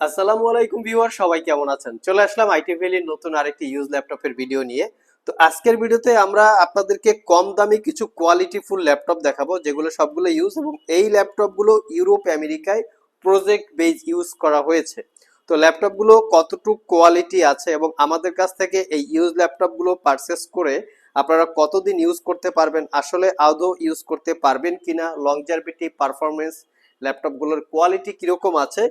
আসসালামু আলাইকুম ভিউয়ার, সবাই কেমন আছেন? চলে আসলাম আইটি ভ্যালির নতুন আরেকটি ইউজ ল্যাপটপের ভিডিও নিয়ে। তো আজকের ভিডিওতে আমরা আপনাদেরকে কম দামি কিছু কোয়ালিটি ফুল ল্যাপটপ দেখাবো, যেগুলো সবগুলো ইউজ এবং এই ল্যাপটপগুলো ইউরোপ, আমেরিকায় প্রজেক্ট বেজ ইউজ করা হয়েছে। তো ল্যাপটপগুলো কতটুকু কোয়ালিটি আছে এবং আমাদের কাছ থেকে এই ইউজ ল্যাপটপগুলো পারচেস করে আপনারা কতদিন ইউজ করতে পারবেন, আসলে আদৌ ইউজ করতে পারবেন কিনা লংজারভিটি পারফরমেন্স ল্যাপটপগুলোর কোয়ালিটি কীরকম আছে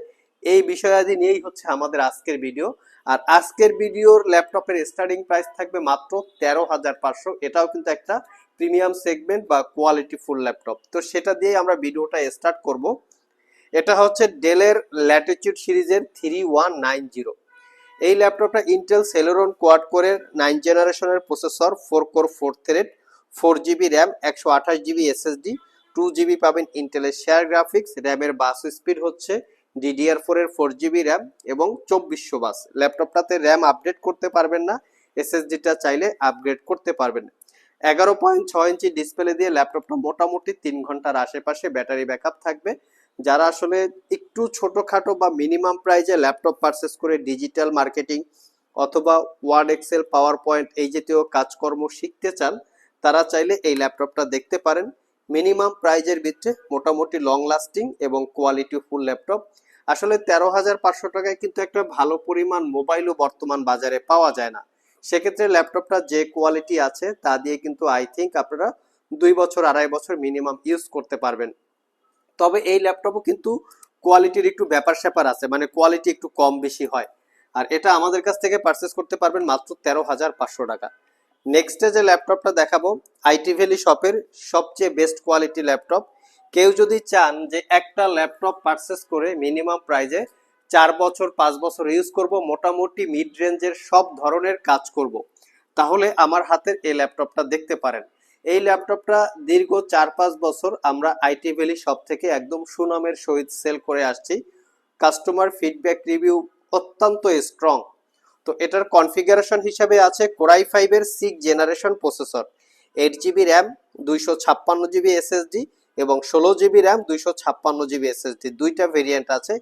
এই বিষয়াদি নিয়েই হচ্ছে আমাদের আজকের ভিডিও আর আজকের ভিডিওর ল্যাপটপের স্টার্টিং প্রাইস থাকবে মাত্র তেরো হাজার পাঁচশো। এটাও কিন্তু একটা প্রিমিয়াম সেগমেন্ট বা কোয়ালিটি ফুল ল্যাপটপ তো সেটা দিয়ে আমরা ভিডিওটা স্টার্ট করব। এটা হচ্ছে ডেলের ল্যাটিচিউড সিরিজের থ্রি ওয়ান নাইন জিরো এই ল্যাপটপটা ইন্টেল সেলোরন কোয়াড কোরের নাইন জেনারেশনের processor four core four thread four GB RAM একশো আঠাশ জিবি এসএসডি টু জিবি পাবেন ইন্টেলের শেয়ার গ্রাফিক্স র্যামের বাস স্পিড হচ্ছে ডিডিআর ফোর এর ফোর জিবি র্যাম এবং চব্বিশশো বাস ল্যাপটপটাতে র্যাম আপডেট করতে পারবেন না এসএসডিটা চাইলে আপগ্রেড করতে পারবেন। এগারো পয়েন্ট ছয় ইঞ্চি ডিসপ্লে দিয়ে ল্যাপটপটা মোটামুটি তিন ঘণ্টার আশেপাশে ব্যাটারি ব্যাকআপ থাকবে। যারা আসলে একটু ছোটোখাটো বা মিনিমাম প্রাইজে ল্যাপটপ পারচেস করে ডিজিটাল মার্কেটিং অথবা ওয়ার্ড এক্সেল পাওয়ার পয়েন্ট এই জাতীয় কাজকর্ম শিখতে চান, তারা চাইলে এই ল্যাপটপটা দেখতে পারেন। মিনিমাম প্রাইজের ভিতরে মোটামুটি লং লাস্টিং এবং কোয়ালিটি ফুল ল্যাপটপ আসলে তেরো হাজার পাঁচশো টাকায় কিন্তু একটা ভালো পরিমাণ মোবাইলও বর্তমান বাজারে পাওয়া যায় না। সেক্ষেত্রে ল্যাপটপটা যে কোয়ালিটি আছে, তা দিয়ে কিন্তু আই থিঙ্ক আপনারা দুই বছর, আড়াই বছর মিনিমাম ইউজ করতে পারবেন। তবে এই ল্যাপটপও কিন্তু কোয়ালিটির একটু ব্যাপার স্যাপার আছে মানে কোয়ালিটি একটু কম বেশি হয়। আর এটা আমাদের কাছ থেকে পারচেস করতে পারবেন মাত্র তেরো হাজার পাঁচশো টাকা। নেক্সটে যে ল্যাপটপটা দেখাবো আইটি ভ্যালি শপের সবচেয়ে বেস্ট কোয়ালিটি ল্যাপটপ কেউ যদি চান যে একটা ল্যাপটপ পারচেস করে মিনিমাম প্রাইজে চার বছর, পাঁচ বছর ইউজ করব, মোটামুটি মিড রেঞ্জের সব ধরনের কাজ করব, তাহলে আমার হাতের এই ল্যাপটপটা দেখতে পারেন। এই ল্যাপটপটা দীর্ঘ চার, পাঁচ বছর আমরা আইটি ভ্যালি সব থেকে একদম সুনামের সহিত সেল করে আসছি। কাস্টমার ফিডব্যাক রিভিউ অত্যন্ত স্ট্রং তো এটার কনফিগারেশন হিসাবে আছে কোরাই ফাইভের six generation processor eight GB RAM দুইশো ছাপ্পান্ন জিবি এসএসডি এবং ষোলো জিবি র্যাম দুইশো ছাপ্পান্ন জিবি এসএসডি দুইটা ভেরিয়েন্ট আছে।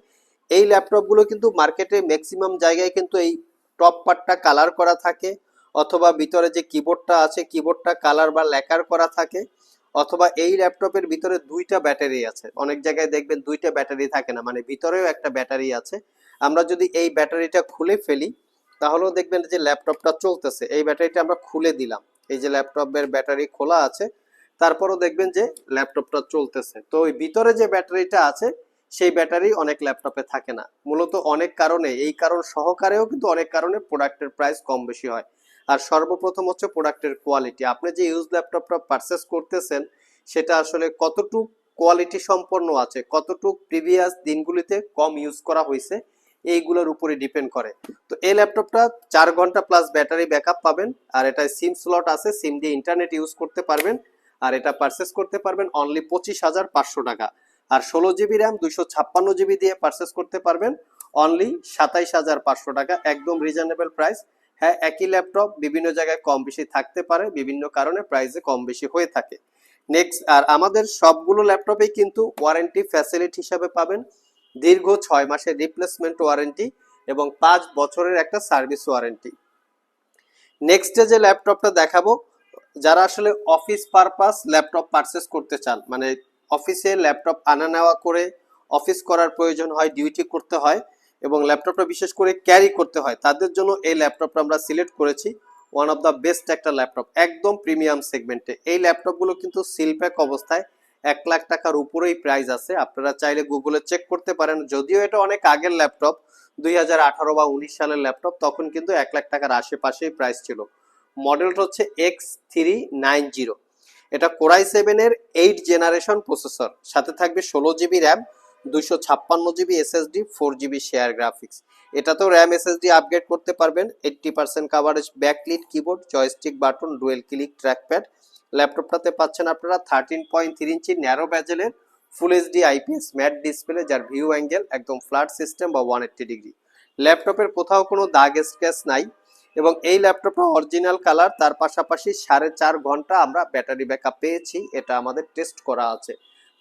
এই ল্যাপটপগুলো কিন্তু মার্কেটে ম্যাক্সিমাম জায়গায় কিন্তু এই টপ পার্টটা কালার করা থাকে অথবা ভিতরে যে কিবোর্ডটা আছে কিবোর্ডটা কালার বা ল্যাকার করা থাকে অথবা এই ল্যাপটপের ভিতরে দুইটা ব্যাটারি আছে। অনেক জায়গায় দেখবেন দুইটা ব্যাটারি থাকে না মানে ভিতরেও একটা ব্যাটারি আছে। আমরা যদি এই ব্যাটারিটা খুলে ফেলি, তাহলেও দেখবেন যে ল্যাপটপটা চলতেছে। এই ব্যাটারিটা আমরা খুলে দিলাম। এই যে ল্যাপটপের ব্যাটারি খোলা আছে তারপরও দেখবেন যে ল্যাপটপটা চলতেছে। তো ওই ভিতরে যে ব্যাটারিটা আছে, সেই ব্যাটারি অনেক ল্যাপটপে থাকে না। মূলত অনেক কারণে, এই কারণ সহকারেও কিন্তু অনেক কারণে প্রোডাক্টের প্রাইস কম বেশি হয়। আর সর্বপ্রথম হচ্ছে প্রোডাক্টের কোয়ালিটি। আপনি যে ইউজ ল্যাপটপটা পারচেস করতেছেন, সেটা আসলে কতটুক কোয়ালিটি সম্পন্ন আছে, কতটুক প্রিভিয়াস দিনগুলিতে কম ইউজ করা হয়েছে এইগুলোর উপরে ডিপেন্ড করে। তো এই ল্যাপটপটা চার ঘণ্টা প্লাস ব্যাটারি ব্যাকআপ পাবেন, আর এটা সিম স্লট আছে সিম দিয়ে ইন্টারনেট ইউজ করতে পারবেন। আর এটা পারচেস করতে পারবেন অনলি পঁচিশ হাজার পাঁচশো টাকা। আর ষোলো জিবি র্যাম দুইশো ছাপ্পান্ন জিবি দিয়ে পারচেস করতে পারবেন অনলি সাতাইশ হাজার পাঁচশো টাকা, একদম রিজনেবল প্রাইস হ্যাঁ একই ল্যাপটপ বিভিন্ন জায়গায় কম বেশি থাকতে পারে, বিভিন্ন কারণে প্রাইসে কম বেশি হয়ে থাকে। নেক্সট আর আমাদের সবগুলো ল্যাপটপেই কিন্তু ওয়ারেন্টি ফ্যাসিলিটি হিসাবে পাবেন। দীর্ঘ ছয় মাসের রিপ্লেসমেন্ট ওয়ারেন্টি এবং পাঁচ বছরের একটা সার্ভিস ওয়ারেন্টি নেক্সটে যে ল্যাপটপটা দেখাবো যারা আসলে অফিস পারপাস ল্যাপটপ পারচেস করতে চান মানে অফিসে ল্যাপটপ আনা নেওয়া করে অফিস করার প্রয়োজন হয় ডিউটি করতে হয় এবং ল্যাপটপটা বিশেষ করে ক্যারি করতে হয়, তাদের জন্য এই ল্যাপটপটা আমরা সিলেক্ট করেছি। ওয়ান অফ দ্য বেস্ট একটা ল্যাপটপ একদম প্রিমিয়াম সেগমেন্টে এই ল্যাপটপগুলো কিন্তু সিলপ্যাক অবস্থায় এক লাখ টাকার উপরেই প্রাইস আছে। আপনারা চাইলে গুগলে চেক করতে পারেন। যদিও এটা অনেক আগের ল্যাপটপ দুই হাজার আঠারো বা উনিশ সালের ল্যাপটপ তখন কিন্তু এক লাখ টাকার আশেপাশেই প্রাইস ছিল। মডেলটা হচ্ছে এক্স থ্রি নাইন জিরো এটা কোরাই সেভেনের এইট জেনারেশন প্রসেসর সাথে থাকবে ষোলো জিবি র্যাম দুইশো ছাপ্পান্ন GB SSD four GB share graphics এটাতেও র্যাম এসএসডি আপগ্রেড করতে পারবেন। Eighty percent coverage backlit keyboard joystick button dual click trackpad ল্যাপটপটাতে পাচ্ছেন আপনারা thirteen point three inch narrow ব্যাজেলের full HD IPS matte display যার view angle একদম flat system বা one eighty degree ল্যাপটপের কোথাও কোনো দাগ স্ক্র্যাচ নাই। এবং এই ল্যাপটপটা অরিজিনাল কালার তার পাশাপাশি সাড়ে চার ঘণ্টা আমরা ব্যাটারি ব্যাকআপ পেয়েছি, এটা আমাদের টেস্ট করা আছে।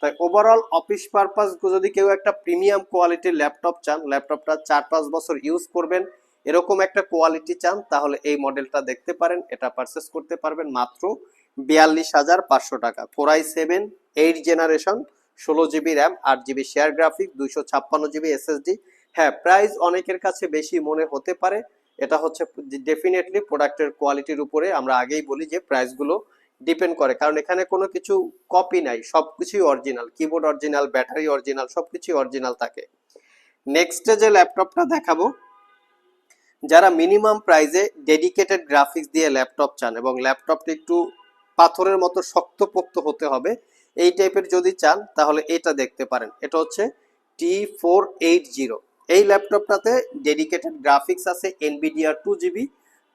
তাই ওভারঅল অফিস পারপাস যদি কেউ একটা প্রিমিয়াম কোয়ালিটির ল্যাপটপ চান, ল্যাপটপটা চার পাঁচ বছর ইউজ করবেন, এরকম একটা কোয়ালিটি চান, তাহলে এই মডেলটা দেখতে পারেন, এটা পারচেস করতে পারবেন মাত্র বিয়াল্লিশ হাজার পাঁচশো টাকা। Core i seven eight generation ষোলো জিবি র্যাম আট জিবি শেয়ার গ্রাফিক দুইশো ছাপ্পান্ন জিবি এসএসডি হ্যাঁ প্রাইস অনেকের কাছে বেশি মনে হতে পারে এটা হচ্ছে ডেফিনেটলি প্রোডাক্টের কোয়ালিটির উপরে আমরা আগেই বলি যে প্রাইসগুলো ডিপেন্ড করে। কারণ এখানে কোনো কিছু কপি নাই সব কিছুই original keyboard original battery original সব কিছুই অরিজিনাল থাকে। নেক্সটে যে ল্যাপটপটা দেখাবো, যারা মিনিমাম প্রাইসে ডেডিকেটেড গ্রাফিক্স দিয়ে ল্যাপটপ চান এবং ল্যাপটপটি একটু পাথরের মতো শক্তপোক্ত হতে হবে, এই টাইপের যদি চান, তাহলে এটা দেখতে পারেন। এটা হচ্ছে টি ফোর এইট জিরো এই ল্যাপটপটাতে ডেডিকেটেড গ্রাফিক্স আছে এনবিডিআর টু জিবি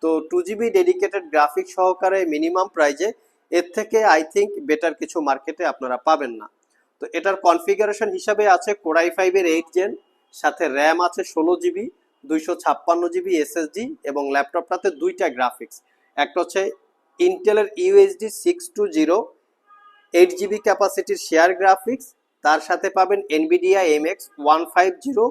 তো টু জিবি ডেডিকেটেড গ্রাফিক্স সহকারে মিনিমাম প্রাইজে এর থেকে আই থিঙ্ক বেটার কিছু মার্কেটে আপনারা পাবেন না। তো এটার কনফিগারেশন হিসাবে আছে কোরাই ফাইভের এইট জেন সাথে র্যাম আছে ষোলো জিবি দুইশো ছাপ্পান্ন জিবি এসএসডি এবং ল্যাপটপটাতে দুইটা গ্রাফিক্স একটা হচ্ছে ইন্টেলের UHD six two zero eight GB ক্যাপাসিটির share graphics তার সাথে পাবেন Nvidia M X one five zero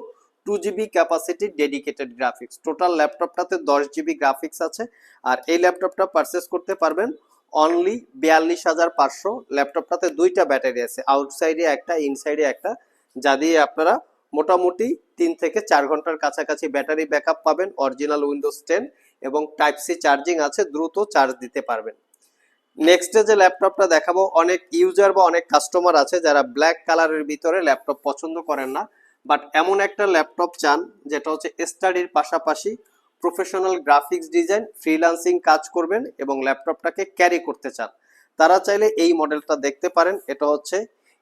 two GB capacity dedicated graphics total ল্যাপটপটাতে দশ জিবি গ্রাফিক্স আছে, আর এই ল্যাপটপটা পারচেস করতে পারবেন অনলি বিয়াল্লিশ হাজার পাঁচশো। ল্যাপটপটাতে দুইটা ব্যাটারি আছে আউটসাইডে একটা ইনসাইডে একটা, যা দিয়ে আপনারা মোটামুটি তিন থেকে চার ঘণ্টার কাছাকাছি ব্যাটারি ব্যাকআপ পাবেন অরিজিনাল উইন্ডোজ টেন এবং টাইপ সি চার্জিং আছে, দ্রুত চার্জ দিতে পারবেন। নেক্সটে যে ল্যাপটপটা দেখাবো, অনেক ইউজার বা অনেক কাস্টমার আছে যারা ব্ল্যাক কালারের ভিতরে ল্যাপটপ পছন্দ করেন না। বাট এমন একটা ল্যাপটপ চান, যেটা হচ্ছে স্টাডির পাশাপাশি প্রফেশনাল গ্রাফিক্স ডিজাইন ফ্রিল্যান্সিং কাজ করবেন এবং ল্যাপটপটাকে ক্যারি করতে চান। তারা চাইলে এই মডেলটা দেখতে পারেন, এটা হচ্ছে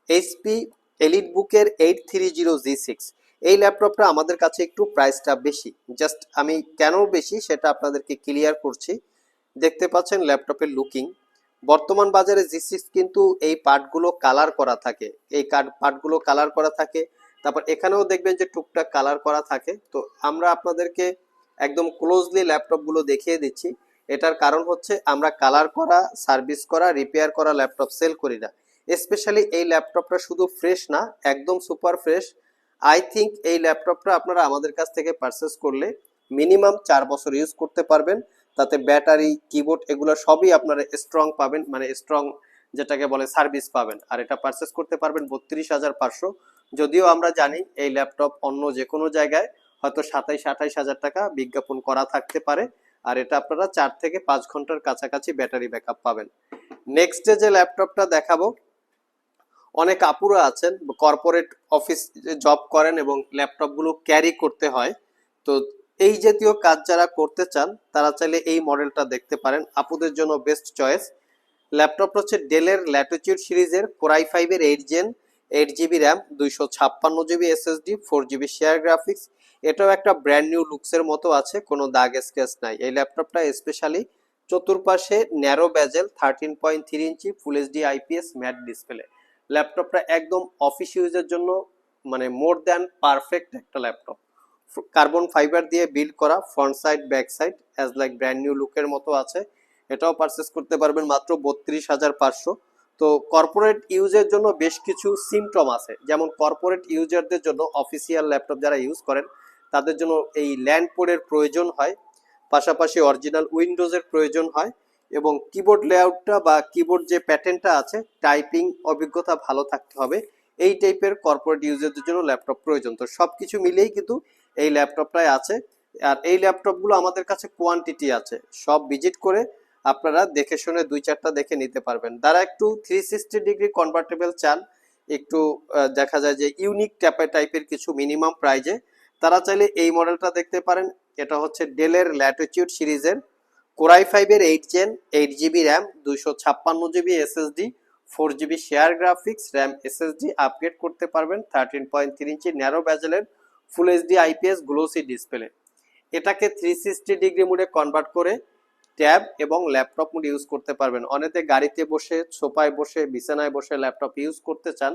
এইচপি এলিট বুকের eight three zero G six এই ল্যাপটপটা আমাদের কাছে একটু প্রাইসটা বেশি। জাস্ট আমি কেন বেশি সেটা আপনাদেরকে ক্লিয়ার করছি। দেখতে পাচ্ছেন ল্যাপটপের লুকিং বর্তমান বাজারে জি সিক্স কিন্তু এই পার্টগুলো কালার করা থাকে। এই কার্ড পার্টগুলো কালার করা থাকে। তারপর এখানেও দেখবেন যে টুকটাক কালার করা থাকে। তো আমরা আপনাদেরকে একদম ক্লোজলি ল্যাপটপগুলো দেখিয়ে দিচ্ছি। এটার কারণ হচ্ছে আমরা কালার করা সার্ভিস করা রিপেয়ার করা ল্যাপটপ সেল করি না। স্পেশালি এই ল্যাপটপটা শুধু ফ্রেশ না, একদম সুপার ফ্রেশ আই থিঙ্ক এই ল্যাপটপটা আপনারা আমাদের কাছ থেকে পারচেস করলে মিনিমাম চার বছর ইউজ করতে পারবেন। তাতে ব্যাটারি কিবোর্ড এগুলো সবই আপনারা স্ট্রং পাবেন মানে স্ট্রং যেটাকে বলে সার্ভিস পাবেন। আর এটা পারচেস করতে পারবেন বত্রিশ হাজার পাঁচশো। যদিও আমরা জানি এই ল্যাপটপ অন্য যে কোনো জায়গায় হয়তো সাতাইশ, আঠাইশ হাজার টাকা বিজ্ঞাপন করা থাকতে পারে, আর এটা আপনারা চার থেকে পাঁচ ঘণ্টার কাছাকাছি ব্যাটারি ব্যাকআপ পাবেন। নেক্সটে যে ল্যাপটপটা দেখাবো, অনেক আপুরা আছেন কর্পোরেট অফিস জব করেন এবং ল্যাপটপগুলো ক্যারি করতে হয়। তো এই জাতীয় কাজ যারা করতে চান, তারা চাইলে এই মডেলটা দেখতে পারেন, আপুদের জন্য বেস্ট চয়েস ল্যাপটপটা হচ্ছে ডেলের ল্যাটিটিউড সিরিজের কোরাই ফাইভের eight gen eight GB RAM দুইশো ছাপ্পান্ন GB SSD four GB share graphics এটাও একটা ব্র্যান্ড নিউ লুকসের মতো আছে, কোনো দাগ স্কেচ নাই। এই ল্যাপটপটা স্পেশালি চতুর্পাশে narrow bezel thirteen point three inch full HD IPS matte display ল্যাপটপটা একদম অফিস ইউজের জন্য মানে মোর দ্যান পারফেক্ট একটা ল্যাপটপ কার্বন ফাইবার দিয়ে বিল্ড করা front side back side as like brand new লুকের মতো আছে। এটাও পারচেস করতে পারবেন মাত্র বত্রিশ হাজার পাঁচশো। তো কর্পোরেট ইউজের জন্য বেশ কিছু সিমটম আছে। যেমন কর্পোরেট ইউজারদের জন্য অফিসিয়াল ল্যাপটপ যারা ইউজ করেন, তাদের জন্য এই ল্যান্ড পোর্ডের প্রয়োজন হয়, পাশাপাশি অরিজিনাল উইন্ডোজের প্রয়োজন হয় এবং কিবোর্ড লেআউটটা বা কিবোর্ড যে প্যাটার্নটা আছে টাইপিং অভিজ্ঞতা ভালো থাকতে হবে। এই টাইপের কর্পোরেট ইউজারদের জন্য ল্যাপটপ প্রয়োজন। তো সব কিছু মিলেই কিন্তু এই ল্যাপটপটাই আছে। আর এই ল্যাপটপগুলো আমাদের কাছে কোয়ান্টিটি আছে। সব ভিজিট করে আপনারা দেখে শুনে দুই চারটা দেখে নিতে পারবেন। যারা একটু থ্রি সিক্সটি ডিগ্রি কনভার্টেবল চান, একটু দেখা যায় যে ইউনিক ট্যাপের টাইপের কিছু মিনিমাম প্রাইজে তারা চাইলে এই মডেলটা দেখতে পারেন। এটা হচ্ছে ডেলের ল্যাটিটিউড সিরিজের কোরাই ফাইভের eight gen eight GB RAM দুইশো ছাপ্পান্ন GB SSD four GB share graphics RAM SSD upgrade করতে পারবেন thirteen point three inch narrow ব্যাজেলের full HD IPS glossy display এটাকে থ্রি সিক্সটি ডিগ্রি মোডে কনভার্ট করে ট্যাব এবং ল্যাপটপ মোড ইউজ করতে পারবেন। অনেকে গাড়িতে বসে, সোফায় বসে, বিছানায় বসে ল্যাপটপ ইউজ করতে চান।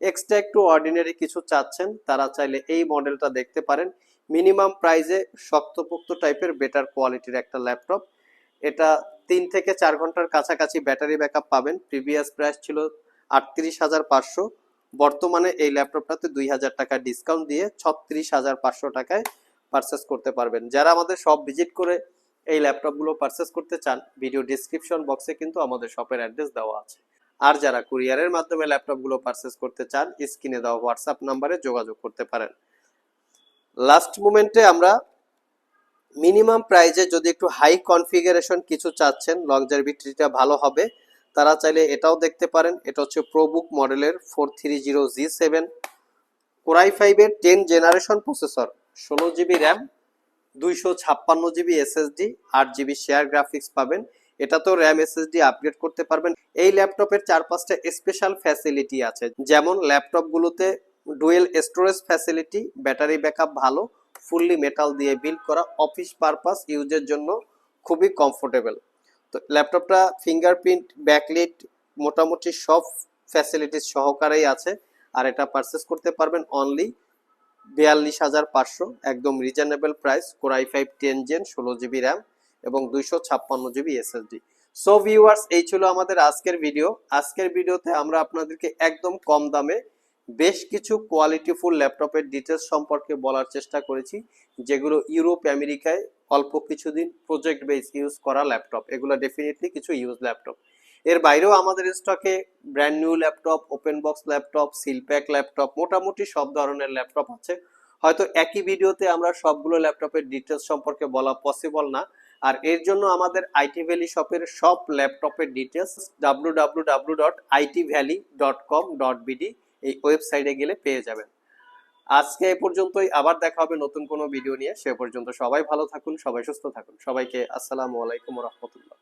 এক্সট্রা একটু অর্ডিনারি কিছু চাচ্ছেন, তারা চাইলে এই মডেলটা দেখতে পারেন। মিনিমাম প্রাইজে শক্তপোক্ত টাইপের বেটার কোয়ালিটির একটা ল্যাপটপ। এটা তিন থেকে চার ঘণ্টার কাছাকাছি ব্যাটারি ব্যাকআপ পাবেন। প্রিভিয়াস প্রাইস ছিল আটত্রিশ হাজার পাঁচশো। বর্তমানে এই ল্যাপটপটাতে দুই হাজার টাকা ডিসকাউন্ট দিয়ে ছত্রিশ হাজার পাঁচশো টাকায় পারচেস করতে পারবেন। যারা আমাদের সব ভিজিট করে এই ল্যাপটপগুলো পারচেস করতে চান ভিডিও ডিসক্রিপশন বক্সে কিন্তু আমাদের শপের অ্যাড্রেস দেওয়া আছে। আর যারা কুরিয়ারের মাধ্যমে ল্যাপটপগুলো পারচেস করতে চান স্ক্রিনে দেওয়া হোয়াটসঅ্যাপ নাম্বারে যোগাযোগ করতে পারেন। লাস্ট মোমেন্টে আমরা মিনিমাম প্রাইজে যদি একটু হাই কনফিগারেশন কিছু চাচ্ছেন লংজারভিটিটা ভালো হবে, তারা চাইলে এটাও দেখতে পারেন। এটা হচ্ছে প্রোবুক মডেলের four three zero G seven core i ফাইভের টেন জেনারেশন প্রসেসর ষোলো জিবি র্যাম দুইশো ছাপ্পান্ন জিবি এসএসডি আট জিবি শেয়ার গ্রাফিক্স পাবেন। এটাতেও র্যাম এসএসডি আপগ্রেড করতে পারবেন। এই ল্যাপটপের চার পাঁচটা স্পেশাল ফ্যাসিলিটি আছে। যেমন ল্যাপটপগুলোতে dual storage facility battery backup ভালো ফুললি মেটাল দিয়ে বিল্ড করা অফিস পারপাস ইউজের জন্য খুবই কমফোর্টেবল তো ল্যাপটপটা ফিঙ্গারপ্রিন্ট ব্যাকলিট মোটামুটি সব ফ্যাসিলিটিস সহকারেই আছে। আর এটা পারচেস করতে পারবেন অনলি বিয়াল্লিশ হাজার পাঁচশো, একদম reasonable price core i five ten gen ষোলো জিবি র্যাম এবং দুইশো ছাপ্পান্ন জিবি এসএসডি সো ভিউয়ার্স এই ছিল আমাদের আজকের ভিডিও আজকের ভিডিওতে আমরা আপনাদেরকে একদম কম দামে বেশ কিছু কোয়ালিটিফুল ল্যাপটপের ডিটেলস সম্পর্কে বলার চেষ্টা করেছি, যেগুলো ইউরোপ আমেরিকায় অল্প কিছুদিন প্রজেক্ট বেস ইউজ করা ল্যাপটপ এগুলো ডেফিনেটলি কিছু ইউজ ল্যাপটপ এর বাইরেও আমাদের স্টকে brand new laptop open box laptop seal pack laptop মোটামুটি সব ধরনের ল্যাপটপ আছে। হয়তো একই ভিডিওতে আমরা সবগুলো ল্যাপটপের ডিটেলস সম্পর্কে বলা পসিবল না। আর এর জন্য আমাদের আইটি ভ্যালি শপের সব ল্যাপটপের ডিটেলস ডাব্লু ডাব্লু এই ওয়েবসাইটে গেলে পেয়ে যাবেন। আজকে এ পর্যন্তই, আবার দেখা হবে নতুন কোনো ভিডিও নিয়ে। সে পর্যন্ত সবাই ভালো থাকুন, সবাই সুস্থ থাকুন। সবাইকে আসসালামু আলাইকুম রহমতুল্লাহ।